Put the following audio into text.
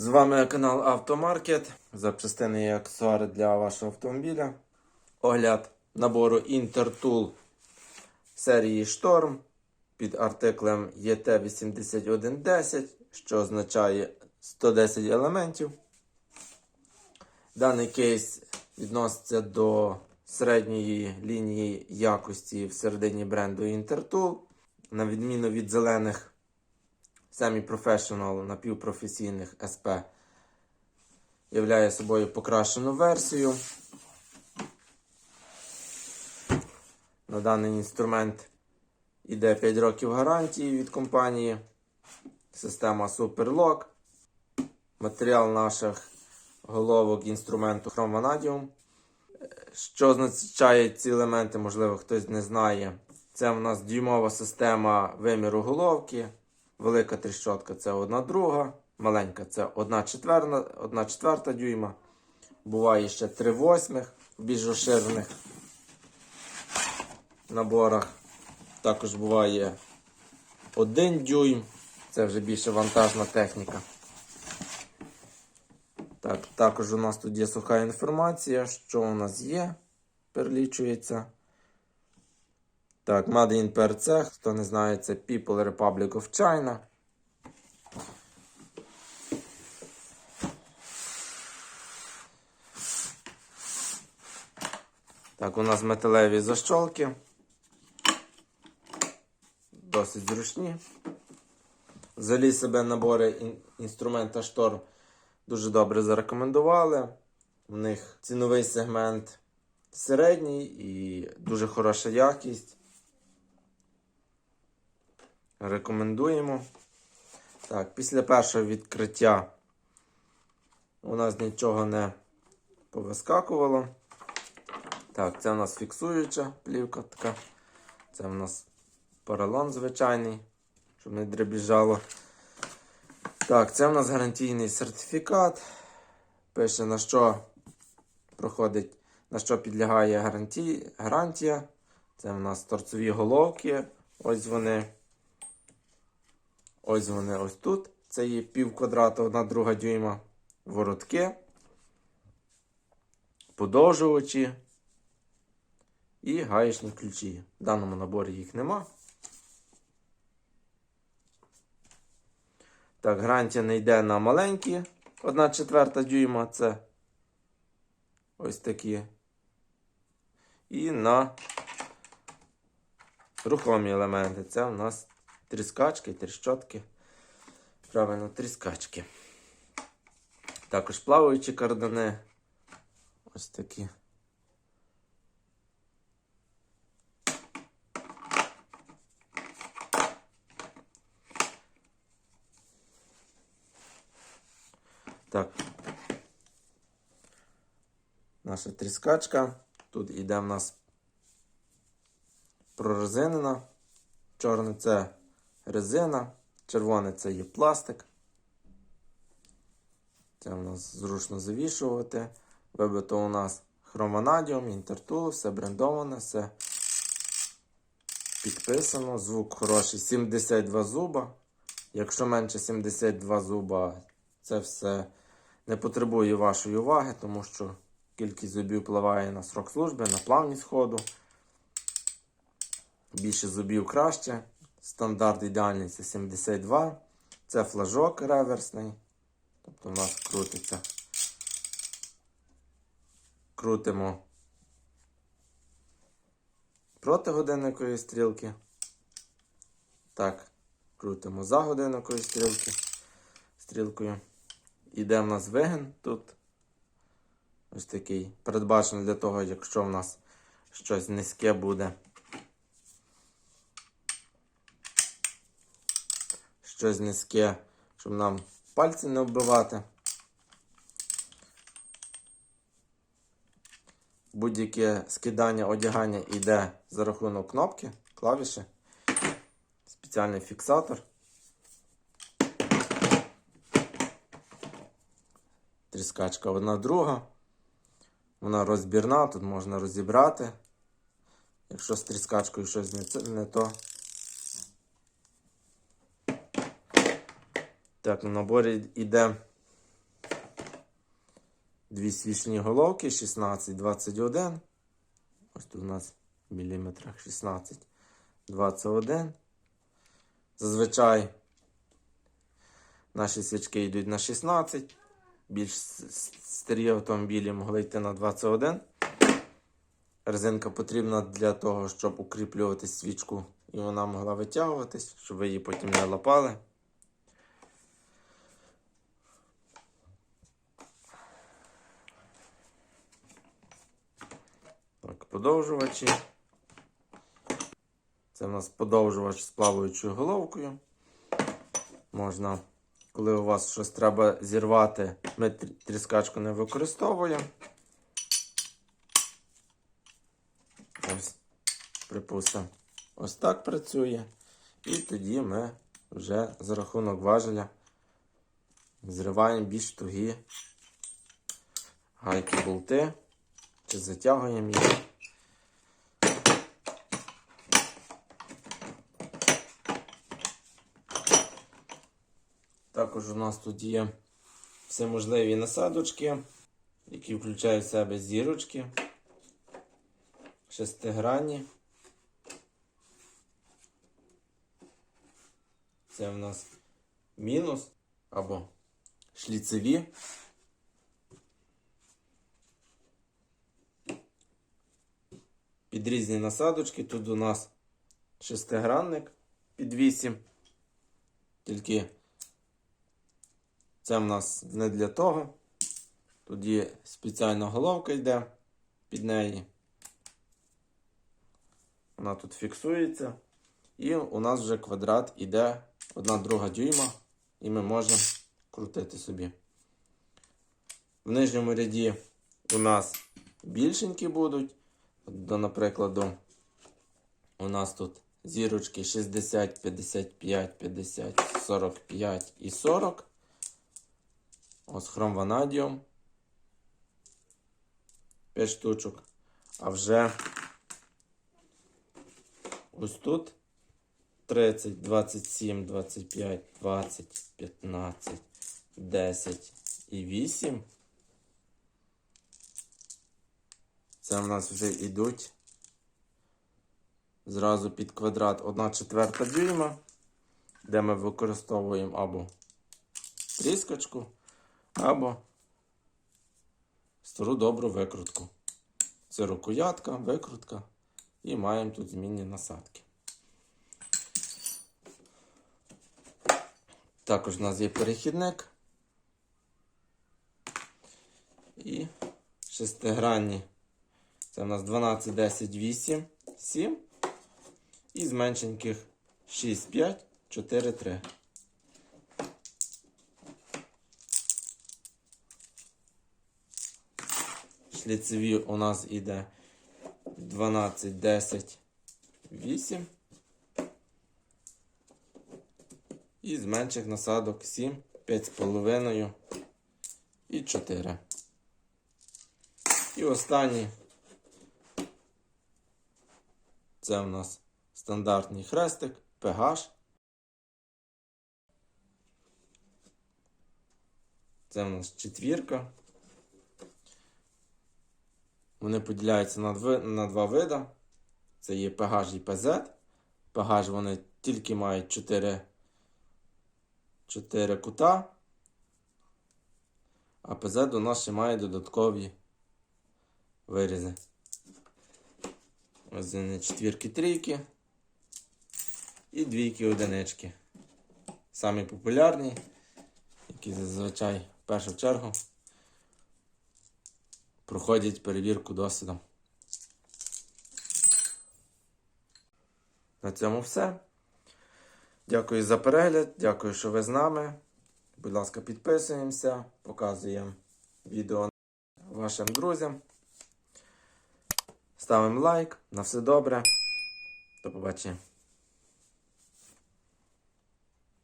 З вами канал Автомаркет. Запчастини і аксесуари для вашого автомобіля. Огляд набору Intertool серії Storm під артиклем ET8110, що означає 110 елементів. Даний кейс відноситься до середньої лінії якості всередині бренду Intertool. На відміну від зелених semi-professional напівпрофесійних SP являє собою покращену версію. На даний інструмент іде 5 років гарантії від компанії. Система Superlock. Матеріал наших головок інструменту Vanadium. Що означає ці елементи, можливо, хтось не знає. Це в нас дюймова система виміру головки. Велика тріщотка це 1 друга, маленька це 1 четверта, 1 четверта дюйма. Буває ще 3 восьмих в більш розширених наборах. Також буває 1 дюйм, це вже більше вантажна техніка. Так, також у нас тут є суха інформація, що у нас є, перелічується. Так, Made in PRC, хто не знає, це People Republic of China. Так, у нас металеві защолки. Досить зручні. Взагалі себе набори ін- інструмента Шторм дуже добре зарекомендували. У них ціновий сегмент середній і дуже хороша якість. Рекомендуємо. Так, після першого відкриття у нас нічого не повискакувало. Так, це у нас фіксуюча плівка така. Це у нас поролон звичайний, щоб не дребіжало. Так, це у нас гарантійний сертифікат. Пише на що проходить, на що підлягає гарантія. Це у нас торцові головки. Ось вони. Ось вони ось тут. Це є пів квадрата, одна друга дюйма. Воротки. Подовжувачі. І гаєчні ключі. В даному наборі їх нема. Так, гарантія не йде на маленькі. Одна четверта дюйма це ось такі. І на рухомі елементи. Це у нас тріскачки, тріщотки. Правильно, тріскачки. Також плаваючі кардани. Ось такі. Так. Наша тріскачка. Тут іде в нас прорезинена. Чорне це резина, червоне це є пластик. Це у нас зручно завішувати. Вибито у нас хроманадіум, інтертул, все брендоване, все підписано. Звук хороший. 72 зуба. Якщо менше 72 зуба, це все не потребує вашої уваги, тому що кількість зубів впливає на срок служби, на плавність ходу. Більше зубів краще. Стандарт ідеальний це 72. Це флажок реверсний. Тобто у нас крутиться. Крутимо проти годинникової стрілки. Так, крутимо за годинникової стрілки. Стрілкою. Іде в нас вигин тут. Ось такий. Передбачений для того, якщо в нас щось низьке буде. Щось низьке, щоб нам пальці не вбивати. Будь-яке скидання одягання йде за рахунок кнопки, клавіші, спеціальний фіксатор. Тріскачка одна друга. Вона розбірна, тут можна розібрати. Якщо з тріскачкою щось не, то. Так, в наборі йде дві свічні головки 16, 21. Ось тут у нас в міліметрах 16, 21. Зазвичай наші свічки йдуть на 16. Більш старі автомобілі могли йти на 21. Резинка потрібна для того, щоб укріплювати свічку, і вона могла витягуватись, щоб ви її потім не лапали. Так, подовжувачі. Це в нас подовжувач з плаваючою головкою. Можна, коли у вас щось треба зірвати, ми тріскачку не використовуємо. Ось, припустимо, ось так працює. І тоді ми вже за рахунок важеля зриваємо більш тугі гайки болти затягуємо їх. Також у нас тут є всеможливі насадочки, які включають в себе зірочки, шестигранні. Це в нас мінус або шліцеві. Під різні насадочки. Тут у нас шестигранник під 8. Тільки це в нас не для того. Тут є спеціальна головка йде під неї. Вона тут фіксується. І у нас вже квадрат іде одна друга дюйма, і ми можемо крутити собі. В нижньому ряді у нас більшенькі будуть. До, наприкладу, у нас тут зірочки 60, 55, 50, 45 і 40. Ось хром ванадіум. 5 штучок. А вже ось тут 30, 27, 25, 20, 15, 10 і 8. Це в нас вже йдуть зразу під квадрат 1 четверта дюйма, де ми використовуємо або тріскочку, або стару добру викрутку. Це рукоятка, викрутка і маємо тут змінні насадки. Також у нас є перехідник і шестигранні. Це у нас 12, 10, 8, 7. І з меншеньких 6, 5, 4, 3. Шліцеві у нас іде 12, 10, 8. І з менших насадок 7, 5,5 і 4. І останній це у нас стандартний хрестик, PH. Це у нас четвірка. Вони поділяються на, дви, на два види. Це є PH і PZ. PH вони тільки мають 4, 4 кута. А PZ у нас ще має додаткові вирізи. Ось четвірки, трійки і двійки одинички. Самі популярні, які зазвичай в першу чергу проходять перевірку досвідом. На цьому все. Дякую за перегляд, дякую, що ви з нами. Будь ласка, підписуємося, показуємо відео вашим друзям. Ставимо лайк. На все добре. До побачення.